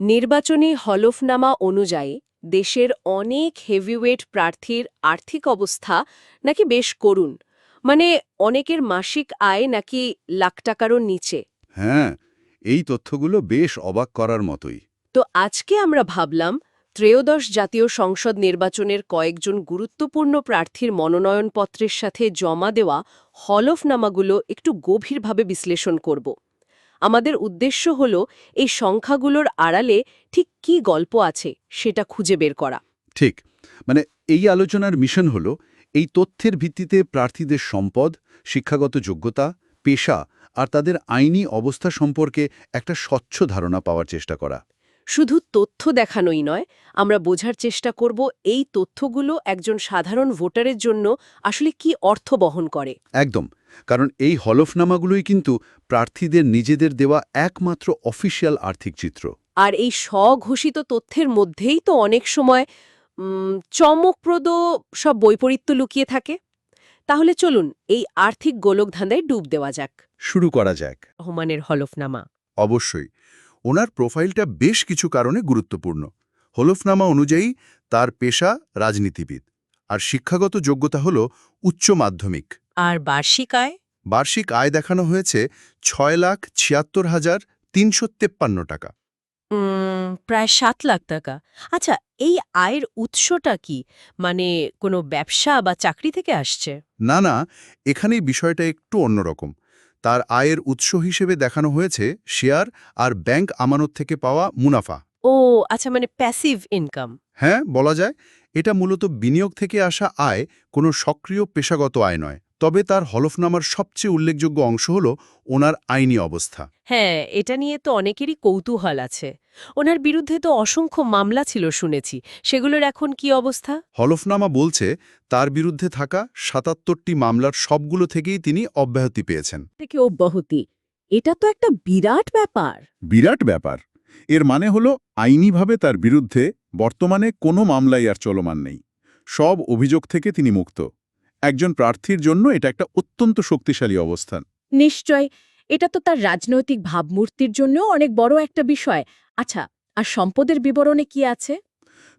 নির্বাচনী হলফনামা অনুযায়ী দেশের অনেক হেভিওয়েট প্রার্থীর আর্থিক অবস্থা নাকি বেশ করুণ। মানে অনেকের মাসিক আয় নাকি লাখ টাকারও নিচে। হ্যাঁ এই তথ্যগুলো বেশ অবাক করার মতোই। তো আজকে আমরা ভাবলাম ত্রয়োদশ জাতীয় সংসদ নির্বাচনের কয়েকজন গুরুত্বপূর্ণ প্রার্থীর মনোনয়নপত্রের সাথে জমা দেওয়া হলফনামাগুলো একটু গভীরভাবে বিশ্লেষণ করব। আমাদের উদ্দেশ্য হল এই সংখ্যাগুলোর আড়ালে ঠিক কি গল্প আছে সেটা খুঁজে বের করা। ঠিক মানে এই আলোচনার মিশন হল এই তথ্যের ভিত্তিতে প্রার্থীদের সম্পদ, শিক্ষাগত যোগ্যতা, পেশা আর তাদের আইনি অবস্থা সম্পর্কে একটা স্বচ্ছ ধারণা পাওয়ার চেষ্টা করা। শুধু তথ্য দেখানোই নয় আমরা বোঝার চেষ্টা করব এই তথ্যগুলো একজন সাধারণ ভোটারের জন্য আসলে কি অর্থ বহন করে। একদম কারণ এই হলফনামাগুলোই কিন্তু প্রার্থীদের নিজেদের দেওয়া একমাত্র অফিসিয়াল আর্থিক চিত্র। আর এই স্বঘোষিত তথ্যের মধ্যেই তো অনেক সময় চমকপ্রদ সব বৈপরীত্য লুকিয়ে থাকে। তাহলে চলুন এই আর্থিক গোলকধাঁধায় ডুব দেওয়া যাক। শুরু করা যাক। রহমানের হলফনামা। অবশ্যই ওনার প্রোফাইলটা বেশ কিছু কারণে গুরুত্বপূর্ণ। হলফনামা অনুযায়ী তার পেশা রাজনীতিবিদ। আর শিক্ষাগত যোগ্যতা হল উচ্চ মাধ্যমিক। আর বার্ষিক আয়? বার্ষিক আয় দেখানো হয়েছে ছয় লাখ ছিয়াত্তর হাজার তিনশো তেপ্পান্ন টাকা। প্রায় সাত লাখ টাকা। আচ্ছা এই আয়ের উৎসটা কি? মানে কোনো ব্যবসা বা চাকরি থেকে আসছে? না না এখানেই বিষয়টা একটু অন্যরকম। তার আয়ের উৎস হিসেবে দেখানো হয়েছে শেয়ার আর ব্যাংক আমানত থেকে পাওয়া মুনাফা। ও আচ্ছা মানে প্যাসিভ ইনকাম হ্যাঁ বলা যায়। এটা মূলত বিনিয়োগ থেকে আসা আয় কোনো সক্রিয় পেশাগত আয় নয়। তবে তার হলফনামার সবচেয়ে উল্লেখযোগ্য অংশ হল ওনার আইনি অবস্থা। হ্যাঁ এটা নিয়ে তো অনেকেরই কৌতূহল আছে। ওনার বিরুদ্ধে তো অসংখ্য মামলা ছিল শুনেছি। সেগুলোর এখন কি অবস্থা? হলফনামা বলছে তার বিরুদ্ধে থাকা সাতাত্তরটি মামলার সবগুলো থেকেই তিনি অব্যাহতি পেয়েছেন। থেকে অব্যাহতি? এটা তো একটা বিরাট ব্যাপার। বিরাট ব্যাপার। এর মানে হল আইনিভাবে তার বিরুদ্ধে বর্তমানে কোনো মামলাই আর চলমান নেই। সব অভিযোগ থেকে তিনি মুক্ত। একজন প্রার্থীর জন্য এটা একটা অত্যন্ত শক্তিশালী অবস্থান। নিশ্চয় এটা তো তার রাজনৈতিক ভাবমূর্তির জন্য অনেক বড় একটা বিষয়। আচ্ছা আর সম্পদের বিবরণে কি আছে?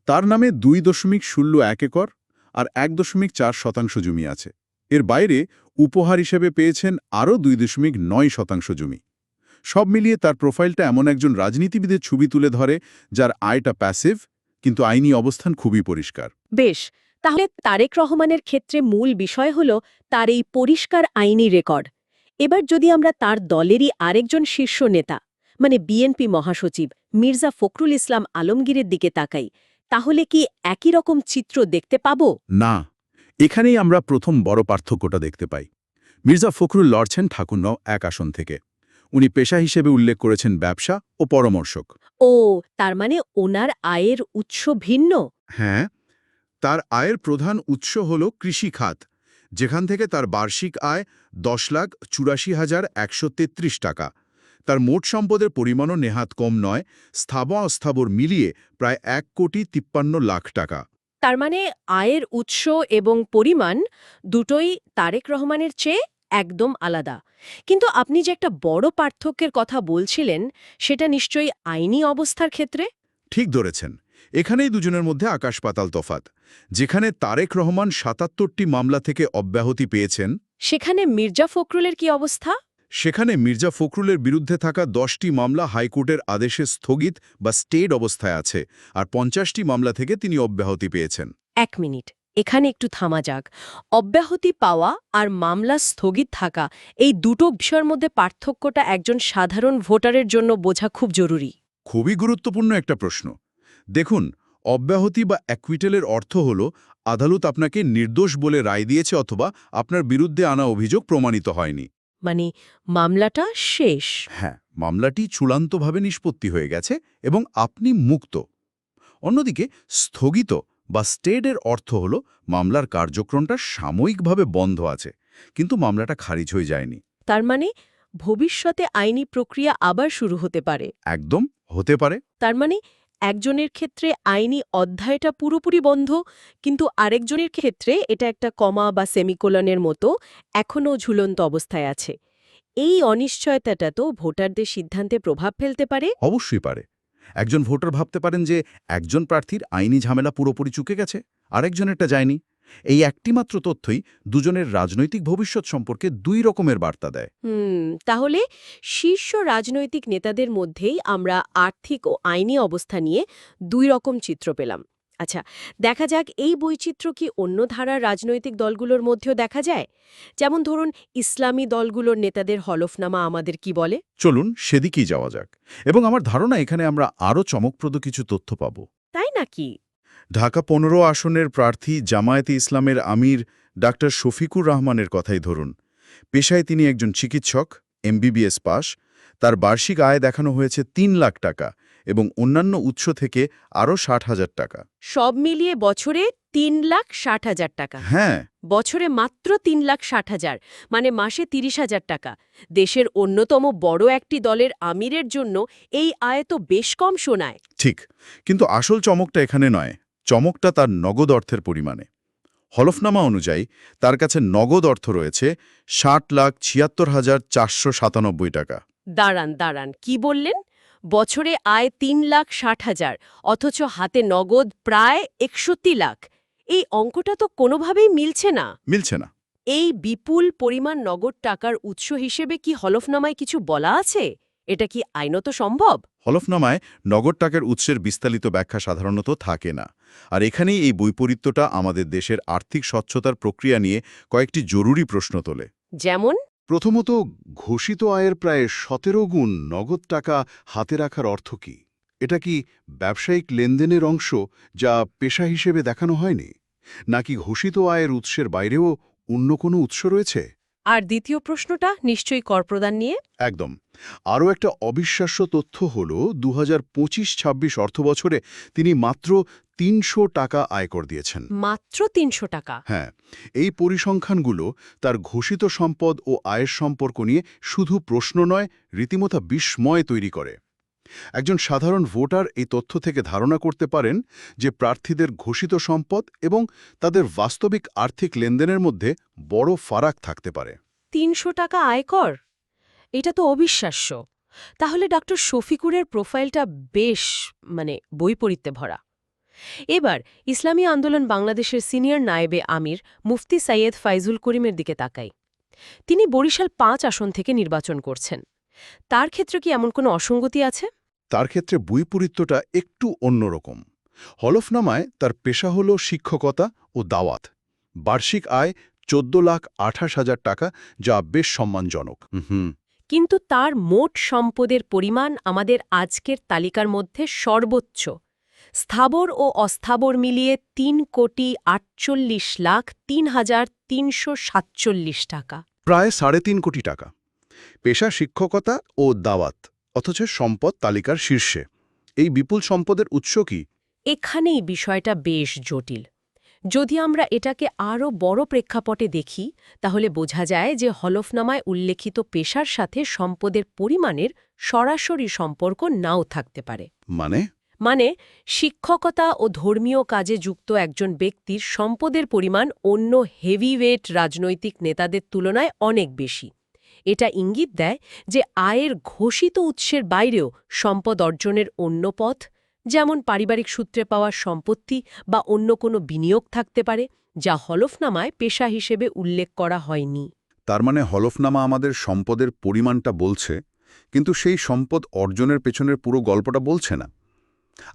তার নামে দুই দশমিক শূন্য এক একর আর এক দশমিক চার শতাংশ জমি আছে। এর বাইরে উপহার হিসেবে পেয়েছেন আরও দুই দশমিক নয় শতাংশ জমি। সব মিলিয়ে তার প্রোফাইলটা এমন একজন রাজনীতিবিদের ছবি তুলে ধরে যার আয়টা প্যাসিভ কিন্তু আইনি অবস্থান খুবই পরিষ্কার। বেশ তাহলে তারেক রহমানের ক্ষেত্রে মূল বিষয় হল তার এই পরিষ্কার আইনি রেকর্ড। এবার যদি আমরা তার দলেরই আরেকজন শীর্ষ নেতা মানে বিএনপি মহাসচিব মির্জা ফখরুল ইসলাম আলমগীরের দিকে তাকাই তাহলে কি একই রকম চিত্র দেখতে পাব? না এখানেই আমরা প্রথম বড় পার্থক্যটা দেখতে পাই। মির্জা ফখরুল লড়ছেন ঠাকুরনাও এক আসন থেকে। উনি পেশা হিসেবে উল্লেখ করেছেন ব্যবসা ও পরামর্শক। ও তার মানে ওনার আয়ের উৎস ভিন্ন? হ্যাঁ তার আয়ের প্রধান উৎস হল কৃষি খাত যেখান থেকে তার বার্ষিক আয় দশ লাখ চুরাশি হাজার একশো তেত্রিশ টাকা। তার মোট সম্পদের পরিমাণও নেহাত কম নয় স্থাবর অস্থাবর মিলিয়ে প্রায় এক কোটি তিপ্পান্ন লাখ টাকা। তার মানে আয়ের উৎস এবং পরিমাণ দুটোই তারেক রহমানের চেয়ে একদম আলাদা। কিন্তু আপনি যে একটা বড় পার্থক্যের কথা বলছিলেন সেটা নিশ্চয়ই আইনি অবস্থার ক্ষেত্রে? ঠিক ধরেছেন। এখানেই দুজনের মধ্যে আকাশ পাতাল তফাত যেখানে তারেক রহমান সাতাত্তরটি মামলা থেকে অব্যাহতি পেয়েছেন। সেখানে মির্জা ফখরুলের কি অবস্থা? সেখানে মির্জা ফখরুলের বিরুদ্ধে থাকা দশটি মামলা হাইকোর্টের আদেশে স্থগিত বা স্টেড অবস্থায় আছে আর পঞ্চাশটি মামলা থেকে তিনি অব্যাহতি পেয়েছেন। এক মিনিট এখানে একটু থামা যাক। অব্যাহতি পাওয়া আর মামলা স্থগিত থাকা এই দুটো বিষয়ের মধ্যে পার্থক্যটা একজন সাধারণ ভোটারের জন্য বোঝা খুব জরুরি। খুবই গুরুত্বপূর্ণ একটা প্রশ্ন। দেখুন অব্যাহতি বা অ্যাকুইটেলের অর্থ হল আদালত আপনাকে নির্দোষ বলে রায় দিয়েছে অথবা আপনার বিরুদ্ধে আনা অভিযোগ প্রমাণিত হয়নি। মানে মামলাটা শেষ। হ্যাঁ মামলাটি চূড়ান্তভাবে নিষ্পত্তি হয়ে গেছে এবং আপনি মুক্ত। অন্যদিকে স্থগিত বা স্টেডের অর্থ হল মামলার কার্যক্রমটা সাময়িকভাবে বন্ধ আছে কিন্তু মামলাটা খারিজ হয়ে যায়নি। তার মানে ভবিষ্যতে আইনি প্রক্রিয়া আবার শুরু হতে পারে। একদম হতে পারে। তার মানে একজনের ক্ষেত্রে আইনি অধ্যায়টা পুরোপুরি বন্ধ, কিন্তু আরেকজনের ক্ষেত্রে এটা একটা কমা বা সেমিকোলনের মতো এখনও ঝুলন্ত অবস্থায় আছে। এই অনিশ্চয়তাটা তো ভোটারদের সিদ্ধান্তে প্রভাব ফেলতে পারে? অবশ্যই পারে। একজন ভোটার ভাবতে পারেন যে একজন প্রার্থীর আইনি ঝামেলা পুরোপুরি চুকে গেছে, আরেকজনেরটা যায়নি। এই একটিমাত্র তথ্যই দুজনের রাজনৈতিক ভবিষ্যৎ সম্পর্কে দুই রকমের বার্তা দেয়। হুম তাহলে শীর্ষ রাজনৈতিক নেতাদের মধ্যেই আমরা আর্থিক ও আইনি অবস্থা নিয়ে দুই রকম চিত্র পেলাম। আচ্ছা দেখা যাক এই বৈচিত্র্য কি অন্য ধারার রাজনৈতিক দলগুলোর মধ্যেও দেখা যায়? যেমন ধরুন ইসলামী দলগুলোর নেতাদের হলফনামা আমাদের কি বলে? চলুন সেদিকেই যাওয়া যাক। এবং আমার ধারণা এখানে আমরা আরও চমকপ্রদ কিছু তথ্য পাব। তাই নাকি? ঢাকা পনেরো আসনের প্রার্থী জামায়াতে ইসলামের আমির ডাক্তার শফিকুর রহমানের কথাই ধরুন। পেশায় তিনি একজন চিকিৎসক এমবিবিএস পাস। তার বার্ষিক আয় দেখানো হয়েছে তিন লাখ টাকা এবং অন্যান্য উৎস থেকে আরও ষাট হাজার টাকা। সব মিলিয়ে বছরে তিন লাখ ষাট হাজার টাকা। হ্যাঁ। বছরে মাত্র তিন লাখ ষাট হাজার মানে মাসে তিরিশ হাজার টাকা। দেশের অন্যতম বড় একটি দলের আমিরের জন্য এই আয় তো বেশ কম শোনায়। ঠিক কিন্তু আসল চমকটা এখানে নয়। চমকটা তার নগদ অর্থের পরিমাণে। হলফনামা অনুযায়ী তার কাছে নগদ অর্থ রয়েছে ষাট লাখ ছিয়াত্তর হাজার চারশো সাতানব্বই টাকা। দাঁড়ান দাঁড়ান কি বললেন? বছরে আয় তিন লাখ ষাট হাজার অথচ হাতে নগদ প্রায় একষট্টি লাখ। এই অঙ্কটা তো কোনোভাবেই মিলছে না। মিলছে না। এই বিপুল পরিমাণ নগদ টাকার উৎস হিসেবে কি হলফনামায় কিছু বলা আছে? এটা কি আইনত সম্ভব? হলফনামায় নগদ টাকার উৎসের বিস্তারিত ব্যাখ্যা সাধারণত থাকে না। আর এখানেই এই বৈপরীত্যটা আমাদের দেশের আর্থিক স্বচ্ছতার প্রক্রিয়া নিয়ে কয়েকটি জরুরি প্রশ্ন তোলে। যেমন? প্রথমত ঘোষিত আয়ের প্রায় সতেরো গুণ নগদ টাকা হাতে রাখার অর্থ কি? এটা কি ব্যবসায়িক লেনদেনের অংশ যা পেশা হিসেবে দেখানো হয়নি? নাকি ঘোষিত আয়ের উৎসের বাইরেও অন্য কোনো উৎস রয়েছে? আর দ্বিতীয় প্রশ্নটা নিশ্চয়ই কর প্রদান নিয়ে। একদম। আরও একটা অবিশ্বাস্য তথ্য হল দু হাজার পঁচিশ ছাব্বিশ অর্থবছরে তিনি মাত্র তিনশো টাকা আয়কর দিয়েছেন। মাত্র তিনশো টাকা? হ্যাঁ এই পরিসংখ্যানগুলো তার ঘোষিত সম্পদ ও আয়ের সম্পর্ক নিয়ে শুধু প্রশ্ন নয় রীতিমতা বিস্ময় তৈরি করে। একজন সাধারণ ভোটার এই তথ্য থেকে ধারণা করতে পারেন যে প্রার্থীদের ঘোষিত সম্পদ এবং তাদের বাস্তবিক আর্থিক লেনদেনের মধ্যে বড় ফারাক থাকতে পারে। তিনশো টাকা আয়কর? এটা তো অবিশ্বাস্য। তাহলে ডক্টর শফিকুরের প্রোফাইলটা বেশ মানে বৈপরীত্যে ভরা। এবার, ইসলামী আন্দোলন বাংলাদেশের সিনিয়র নায়েবে আমির মুফতি সাইয়েদ ফাইজুল করিমের দিকে তাকাই। তিনি বরিশাল পাঁচ আসন থেকে নির্বাচন করছেন। তার ক্ষেত্রে কি এমন কোনো অসঙ্গতি আছে? তার ক্ষেত্রে বৈপরীত্যটা একটু অন্যরকম হলফনামায় তার পেশা হল শিক্ষকতা ও দাওয়াত। বার্ষিক আয় চোদ্দ লাখ আঠাশ হাজার টাকা যা বেশ সম্মানজনক। হুম। কিন্তু তার মোট সম্পদের পরিমাণ আমাদের আজকের তালিকার মধ্যে সর্বোচ্চ। স্থাবর ও অস্থাবর মিলিয়ে তিন কোটি আটচল্লিশ লাখ তিন হাজার তিনশো সাতচল্লিশ টাকা। প্রায় সাড়ে তিন কোটি টাকা। পেশা শিক্ষকতা ও দাওয়াত অথচ সম্পদ তালিকার শীর্ষে। এই বিপুল সম্পদের উৎস কি? এখানেই বিষয়টা বেশ জটিল। যদি আমরা এটাকে আরও বড় প্রেক্ষাপটে দেখি তাহলে বোঝা যায় যে হলফনামায় উল্লেখিত পেশার সাথে সম্পদের পরিমাণের সরাসরি সম্পর্ক নাও থাকতে পারে। মানে? মানে শিক্ষকতা ও ধর্মীয় কাজে যুক্ত একজন ব্যক্তির সম্পদের পরিমাণ অন্য হেভিওয়েট রাজনৈতিক নেতাদের তুলনায় অনেক বেশি। এটা ইঙ্গিত দেয় যে আয়ের ঘোষিত উৎসের বাইরেও সম্পদ অর্জনের অন্য পথ, যেমন পারিবারিক সূত্রে পাওয়া সম্পত্তি বা অন্য কোনো বিনিয়োগ থাকতে পারে, যা হলফনামায় পেশা হিসেবে উল্লেখ করা হয়নি। তার মানে হলফনামা আমাদের সম্পদের পরিমাণটা বলছে, কিন্তু সেই সম্পদ অর্জনের পেছনের পুরো গল্পটা বলছে না।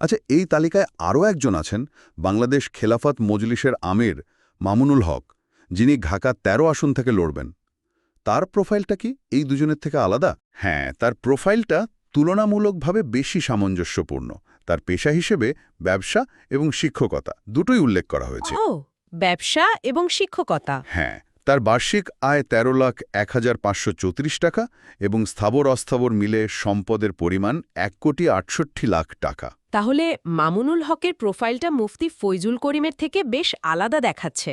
আচ্ছা এই তালিকায় আরও একজন আছেন বাংলাদেশ খেলাফত মজলিসের আমির মামুনুল হক, যিনি ঢাকা ১৩ আসন থেকে লড়বেন। তার প্রোফাইলটা কি? এই দুজনের থেকে আলাদা? হ্যাঁ তার প্রোফাইলটা তুলনামূলকভাবে বেশি সামঞ্জস্যপূর্ণ। তার পেশা হিসেবে ব্যবসা এবং শিক্ষকতা দুটোই উল্লেখ করা হয়েছে। ব্যবসা এবং শিক্ষকতা। হ্যাঁ তার বার্ষিক আয় ১৩ লাখ এক হাজার পাঁচশো চৌত্রিশ টাকা এবং স্থাবর অস্থাবর মিলে সম্পদের পরিমাণ এক কোটি আটষট্টি লাখ টাকা। তাহলে মামুনুল হকের প্রোফাইলটা মুফতি ফৈজুল করিমের থেকে বেশ আলাদা দেখাচ্ছে।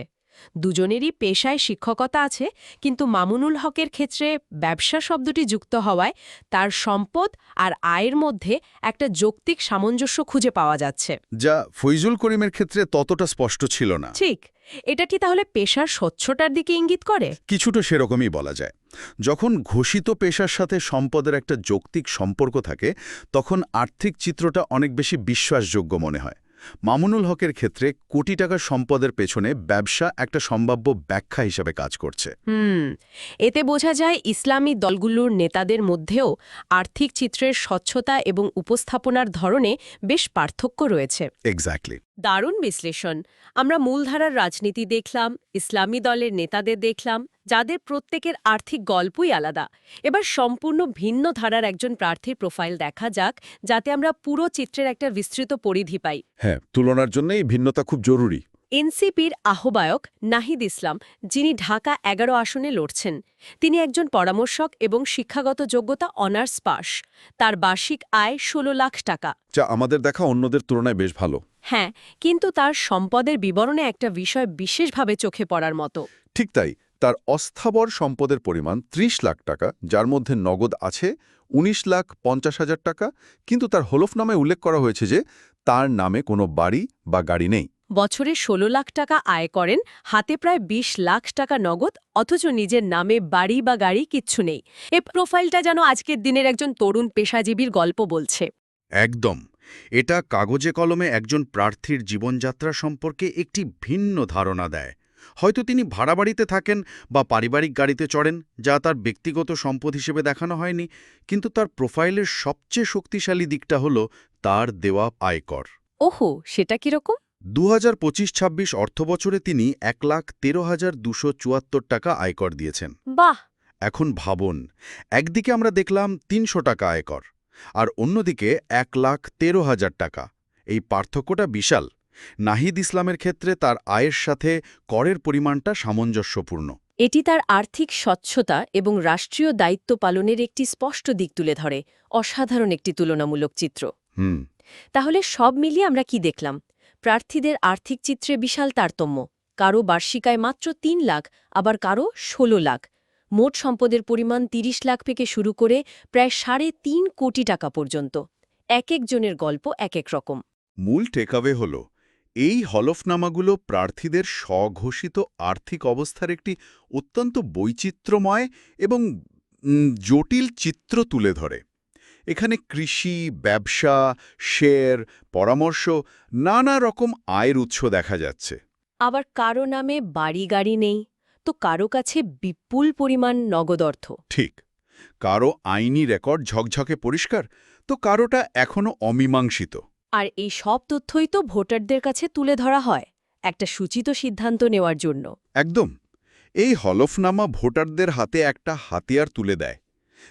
দুজনেরই পেশায় শিক্ষকতা আছে কিন্তু মামুনুল হকের ক্ষেত্রে ব্যবসা শব্দটি যুক্ত হওয়ায় তার সম্পদ আর আয়ের মধ্যে একটা যৌক্তিক সামঞ্জস্য খুঁজে পাওয়া যাচ্ছে। যা ফৈজুল করিমের ক্ষেত্রে ততটা স্পষ্ট ছিল না। ঠিক এটা কি তাহলে পেশার স্বচ্ছতার দিকে ইঙ্গিত করে? কিছুটা সেরকমই বলা যায়। যখন ঘোষিত পেশার সাথে সম্পদের একটা যৌক্তিক সম্পর্ক থাকে তখন আর্থিক চিত্রটা অনেক বেশি বিশ্বাসযোগ্য মনে হয়। মামুনুল হকের ক্ষেত্রে কোটি টাকার সম্পদের পেছনে ব্যবসা একটা সম্ভাব্য ব্যাখ্যা হিসেবে কাজ করছে। হুম এতে বোঝা যায় ইসলামী দলগুলোর নেতাদের মধ্যেও আর্থিক চিত্রের স্বচ্ছতা এবং উপস্থাপনার ধরনে বেশ পার্থক্য রয়েছে। এক্স্যাক্টলি দারুণ বিশ্লেষণ। আমরা মূলধারার রাজনীতি দেখলাম ইসলামী দলের নেতাদের দেখলাম যাদের প্রত্যেকের আর্থিক গল্পই আলাদা। এবার সম্পূর্ণ ভিন্ন ধারার একজন প্রার্থীর প্রোফাইল দেখা যাক যাতে আমরা পুরো চিত্রের একটা বিস্তৃত পরিধি পাই। হ্যাঁ তুলনার জন্য এই ভিন্নতা খুব জরুরি। এনসিপির আহ্বায়ক নাহিদ ইসলাম যিনি ঢাকা এগারো আসনে লড়ছেন তিনি একজন পরামর্শক এবং শিক্ষাগত যোগ্যতা অনার্স পাস। তার বার্ষিক আয় ১৬ লাখ টাকা। যা আমাদের দেখা অন্যদের তুলনায় বেশ ভালো। হ্যাঁ কিন্তু তার সম্পদের বিবরণে একটা বিষয় বিশেষভাবে চোখে পড়ার মতো। ঠিক তাই তার অস্থাবর সম্পদের পরিমাণ ৩০ লাখ টাকা যার মধ্যে নগদ আছে ১৯ লাখ পঞ্চাশ হাজার টাকা কিন্তু তার হলফনামে উল্লেখ করা হয়েছে যে তার নামে কোনো বাড়ি বা গাড়ি নেই। বছরে ১৬ লাখ টাকা আয় করেন হাতে প্রায় ২০ লাখ টাকা নগদ অথচ নিজের নামে বাড়ি বা গাড়ি কিচ্ছু নেই। এ প্রোফাইলটা যেন আজকের দিনের একজন তরুণ পেশাজীবীর গল্প বলছে। একদম। এটা কাগজে কলমে একজন প্রার্থীর জীবনযাত্রা সম্পর্কে একটি ভিন্ন ধারণা দেয়। হয়তো তিনি ভাড়া বাড়িতে থাকেন বা পারিবারিক গাড়িতে চড়েন যা তার ব্যক্তিগত সম্পদ হিসেবে দেখানো হয়নি কিন্তু তার প্রোফাইলের সবচেয়ে শক্তিশালী দিকটা হল তার দেওয়া আয়কর। ওহো সেটা কীরকম দু হাজার পঁচিশ ছাব্বিশ অর্থবছরে তিনি এক লাখ তেরো হাজার দুশো চুয়াত্তর টাকা আয়কর দিয়েছেন। বাহ! এখন ভাবুন একদিকে আমরা দেখলাম তিনশো টাকা আয়কর আর অন্যদিকে এক লাখ তেরো হাজার টাকা। এই পার্থক্যটা বিশাল। নাহিদ ইসলামের ক্ষেত্রে তার আয়ের সাথে করের পরিমাণটা সামঞ্জস্যপূর্ণ। এটি তার আর্থিক স্বচ্ছতা এবং রাষ্ট্রীয় দায়িত্ব পালনের একটি স্পষ্ট দিক তুলে ধরে অসাধারণ একটি তুলনামূলক চিত্র। হুম। তাহলে সব মিলিয়ে আমরা কি দেখলাম? প্রার্থীদের আর্থিক চিত্রে বিশাল তারতম্য। কারও বার্ষিকায় মাত্র তিন লাখ আবার কারও ১৬ লাখ। মোট সম্পদের পরিমাণ ৩০ লাখ থেকে শুরু করে প্রায় সাড়ে তিন কোটি টাকা পর্যন্ত। এক একজনের গল্প এক এক রকম। মূল টেকঅ্যাওয়ে হল এই হলফনামাগুলো প্রার্থীদের স্বঘোষিত আর্থিক অবস্থার একটি অত্যন্ত বৈচিত্র্যময় এবং জটিল চিত্র তুলে ধরে। এখানে কৃষি ব্যবসা শেয়ার পরামর্শ নানা রকম আয়ের উৎস দেখা যাচ্ছে। আবার কারও নামে বাড়ি গাড়ি নেই। তো কারও কাছে বিপুল পরিমাণ নগদ অর্থ। ঠিক। কারও আইনি রেকর্ড ঝকঝকে পরিষ্কার তো কারোটা এখনও অমীমাংসিত। আর এই সব তথ্যই তো ভোটারদের কাছে তুলে ধরা হয় একটা সূচিত সিদ্ধান্ত নেওয়ার জন্য। একদম। এই হলফনামা ভোটারদের হাতে একটা হাতিয়ার তুলে দেয়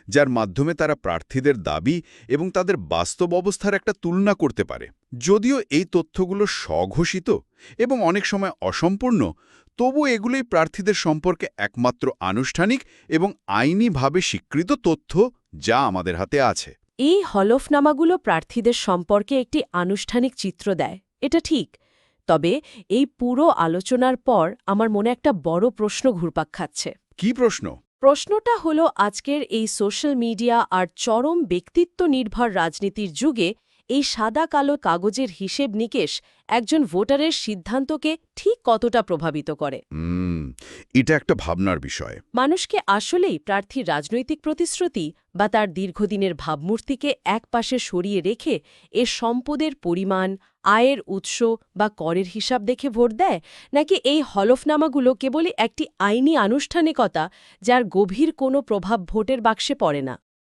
যার মাধ্যমে তারা প্রার্থীদের দাবি এবং তাদের বাস্তব অবস্থার একটা তুলনা করতে পারে। যদিও এই তথ্যগুলো স্বঘোষিত এবং অনেক সময় অসম্পূর্ণ তবু এগুলোই প্রার্থীদের সম্পর্কে একমাত্র আনুষ্ঠানিক এবং আইনিভাবে স্বীকৃত তথ্য যা আমাদের হাতে আছে। এই হলফনামাগুলো প্রার্থীদের সম্পর্কে একটি আনুষ্ঠানিক চিত্র দেয়। এটা ঠিক। তবে এই পুরো আলোচনার পর আমার মনে একটা বড় প্রশ্ন ঘুরপাক খাচ্ছে। কি প্রশ্ন? প্রশ্নটা হলো আজকের এই সোশ্যাল মিডিয়া আর চরম ব্যক্তিত্ব নির্ভর রাজনীতির যুগে এই সাদা কালো কাগজের হিসেব নিকেশ একজন ভোটারের সিদ্ধান্তকে ঠিক কতটা প্রভাবিত করে? এটা একটা ভাবনার বিষয়। মানুষকে আসলেই প্রার্থীর রাজনৈতিক প্রতিশ্রুতি বা তার দীর্ঘদিনের ভাবমূর্তিকে একপাশে সরিয়ে রেখে এর সম্পদের পরিমাণ আয়ের উৎস বা করের হিসাব দেখে ভোট দেয়? নাকি এই হলফনামাগুলো কেবলই একটি আইনি আনুষ্ঠানিকতা যার গভীর কোনো প্রভাব ভোটের বাক্সে পড়ে না?